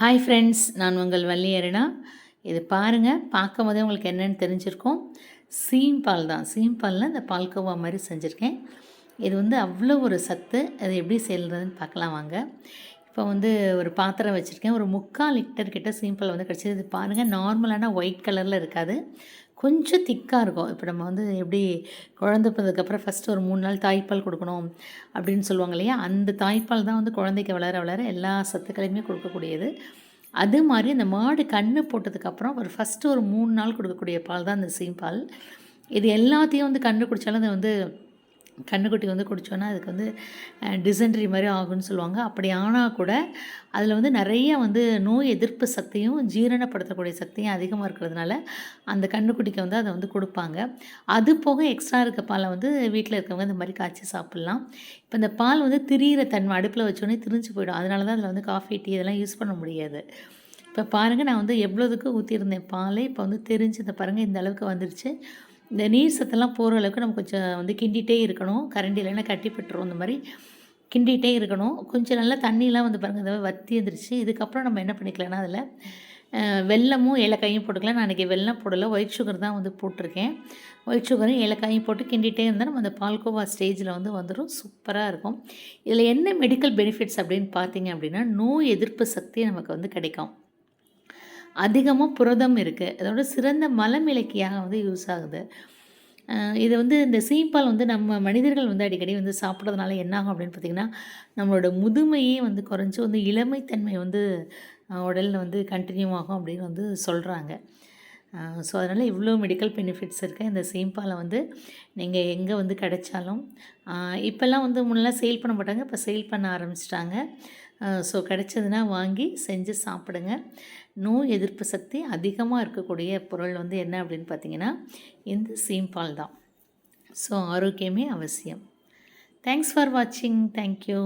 Hi friends நான் உங்கள் வள்ளியரனா இது பாருங்கள் பார்க்கும் போதே உங்களுக்கு என்னென்னு தெரிஞ்சிருக்கும். சீம் பால் தான். சீம் பாலில் இந்த பால்கோவா மாதிரி செஞ்சுருக்கேன். இது வந்து அவ்வளோ ஒரு சத்து. அது எப்படி செய்கிறதுன்னு பார்க்கலாம் வாங்க. இப்போ வந்து ஒரு பாத்திரம் வச்சுருக்கேன். ஒரு முக்கால் லிட்டர் கிட்ட சீம்பால் வந்து கிடச்சிது இது பாருங்கள் நார்மலான ஒயிட் கலரில் இருக்காது. கொஞ்சம் திக்காக இருக்கும். இப்போ நம்ம வந்து எப்படி குழந்தை பிறந்ததுக்கப்புறம் ஃபஸ்ட்டு ஒரு மூணு நாள் தாய்ப்பால் கொடுக்கணும் அப்படின்னு சொல்லுவாங்க இல்லையா? அந்த தாய்ப்பால் தான் வந்து குழந்தைக்கு வளர வளர எல்லா சத்துக்களையுமே கொடுக்கக்கூடியது. அது மாதிரி இந்த மாடு கன்று போட்டதுக்கப்புறம் ஒரு ஃபஸ்ட்டு ஒரு மூணு நாள் கொடுக்கக்கூடிய பால் தான் அந்த சீம்பால். இது எல்லாத்தையும் வந்து கன்று குடித்தாலும் அது வந்து கண்ணுக்குட்டி வந்து குடித்தோன்னா அதுக்கு வந்து டிசென்ட்ரி மாதிரி ஆகும்னு சொல்லுவாங்க. அப்படி ஆனால் கூட அதில் வந்து நிறைய வந்து நோய் எதிர்ப்பு சக்தியும் ஜீரணப்படுத்தக்கூடிய சக்தியும் அதிகமாக இருக்கிறதுனால அந்த கண்ணுக்குட்டிக்கு வந்து அதை வந்து கொடுப்பாங்க. அது போக எக்ஸ்ட்ரா இருக்க பாலை வந்து வீட்டில் இருக்கவங்க இந்த மாதிரி காய்ச்சி சாப்பிட்லாம். இப்போ இந்த பால் வந்து திரியிற தன்மை அடுப்பில் வச்சோடனே திரிஞ்சு போயிடும். அதனால தான் அதில் வந்து காஃபி டீ இதெல்லாம் யூஸ் பண்ண முடியாது. இப்போ பாருங்கள் நான் வந்து எவ்வளோதுக்கு ஊற்றியிருந்தேன் பாலே இப்போ வந்து தெரிஞ்சு இந்த பாருங்கள் இந்த அளவுக்கு வந்துருச்சு. இந்த நீர் சத்தெல்லாம் போகிற அளவுக்கு நம்ம கொஞ்சம் வந்து கிண்டிகிட்டே இருக்கணும். கரண்டி இல்லைன்னா கட்டி இந்த மாதிரி. கிண்டிகிட்டே இருக்கணும். கொஞ்சம் நல்லா தண்ணியெலாம் வந்து பாருங்கள் இந்த வற்றி வந்துருச்சு. இதுக்கப்புறம் நம்ம என்ன பண்ணிக்கலாம்னா அதில் வெல்லமும் ஏலக்காயும் போட்டுக்கலாம். நான் இன்றைக்கி வெள்ளம் போடலை. ஒயிட் சுகர் தான் வந்து போட்டிருக்கேன். ஒயிட் சுகரும் ஏலக்காயும் போட்டு கிண்டிகிட்டே இருந்தால் நம்ம அந்த பால்கோவா ஸ்டேஜில் வந்து வந்துடும் சூப்பராக இருக்கும். இதில் என்ன மெடிக்கல் பெனிஃபிட்ஸ் அப்படின்னு பார்த்தீங்க அப்படின்னா நோய் எதிர்ப்பு சக்தி நமக்கு வந்து கிடைக்கும். அதிகமாக புரதம் இருக்குது அதோட சிறந்த மலமிளக்கியாக வந்து யூஸ் ஆகுது. இது வந்து இந்த சீப்பால் வந்து நம்ம மனிதர்கள் வந்து அடிக்கடி வந்து சாப்பிட்றதுனால என்னாகும் அப்படின்னு பார்த்திங்கன்னா நம்மளோட முதுமையே வந்து குறைஞ்சி வந்து இளமைத்தன்மை வந்து உடலில் வந்து கண்டினியூ ஆகும் அப்படின்னு வந்து சொல்கிறாங்க ஸோ அதனால் இவ்வளோ மெடிக்கல் பெனிஃபிட்ஸ் இருக்குது இந்த சீம்பாலை வந்து நீங்கள் எங்கே வந்து கிடைச்சாலும் இப்போல்லாம் வந்து முன்னெல்லாம் சேல் பண்ண மாட்டாங்க. இப்போ சேல் பண்ண ஆரம்பிச்சிட்டாங்க. ஸோ கிடைச்சதுன்னா வாங்கி செஞ்சு சாப்பிடுங்க. நோய் எதிர்ப்பு சக்தி அதிகமாக இருக்கக்கூடிய பொருள் வந்து என்ன அப்படின்னு பார்த்தீங்கன்னா இந்த சீம்பால் தான். ஸோ ஆரோக்கியமே அவசியம். தேங்க்ஸ் ஃபார் வாட்சிங் தேங்க்யூ